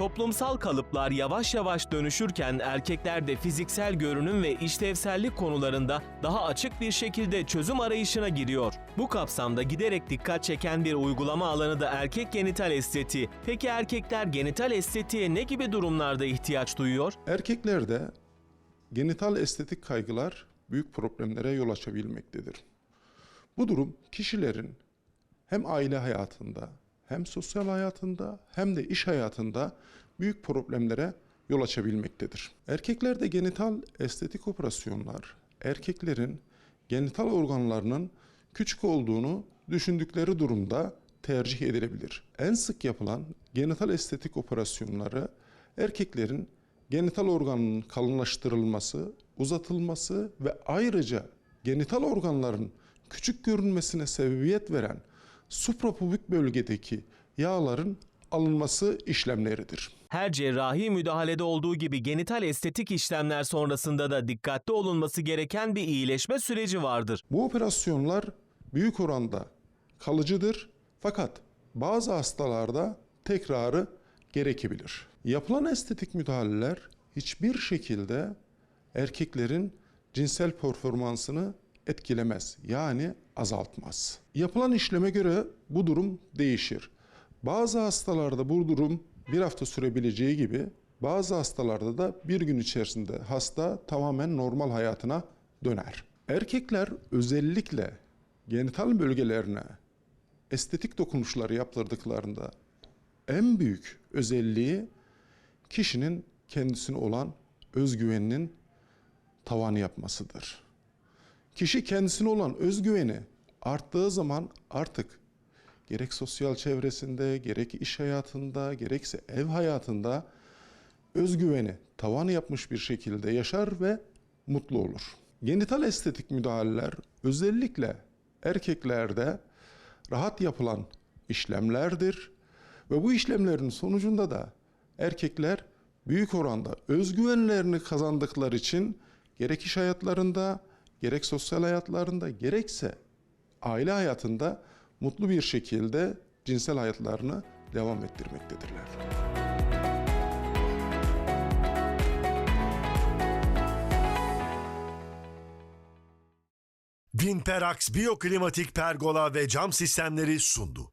Toplumsal kalıplar yavaş yavaş dönüşürken erkekler de fiziksel görünüm ve işlevsellik konularında daha açık bir şekilde çözüm arayışına giriyor. Bu kapsamda giderek dikkat çeken bir uygulama alanı da erkek genital estetiği. Peki erkekler genital estetiğe ne gibi durumlarda ihtiyaç duyuyor? Erkeklerde genital estetik kaygılar büyük problemlere yol açabilmektedir. Bu durum kişilerin hem aile hayatında, hem sosyal hayatında, hem de iş hayatında büyük problemlere yol açabilmektedir. Erkeklerde genital estetik operasyonlar, erkeklerin genital organlarının küçük olduğunu düşündükleri durumda tercih edilebilir. En sık yapılan genital estetik operasyonları erkeklerin genital organının kalınlaştırılması, uzatılması ve ayrıca genital organların küçük görünmesine sebebiyet veren suprapubik bölgedeki yağların alınması işlemleridir. Her cerrahi müdahalede olduğu gibi genital estetik işlemler sonrasında da dikkatli olunması gereken bir iyileşme süreci vardır. Bu operasyonlar büyük oranda kalıcıdır fakat bazı hastalarda tekrarı gerekebilir. Yapılan estetik müdahaleler hiçbir şekilde erkeklerin cinsel performansını etkilemez. Yani azaltmaz. Yapılan işleme göre bu durum değişir. Bazı hastalarda bu durum bir hafta sürebileceği gibi bazı hastalarda da bir gün içerisinde hasta tamamen normal hayatına döner. Erkekler özellikle genital bölgelerine estetik dokunuşları yaptırdıklarında en büyük özelliği kişinin kendisine olan özgüveninin tavanı yapmasıdır. Kişi kendisine olan özgüveni arttığı zaman artık gerek sosyal çevresinde, gerek iş hayatında, gerekse ev hayatında özgüveni tavanı yapmış bir şekilde yaşar ve mutlu olur. Genital estetik müdahaleler özellikle erkeklerde rahat yapılan işlemlerdir ve bu işlemlerin sonucunda da erkekler büyük oranda özgüvenlerini kazandıkları için gerek iş hayatlarında, gerek sosyal hayatlarında, gerekse aile hayatında mutlu bir şekilde cinsel hayatlarını devam ettirmektedirler. Vinperax Biyoklimatik Pergola ve Cam Sistemleri sundu.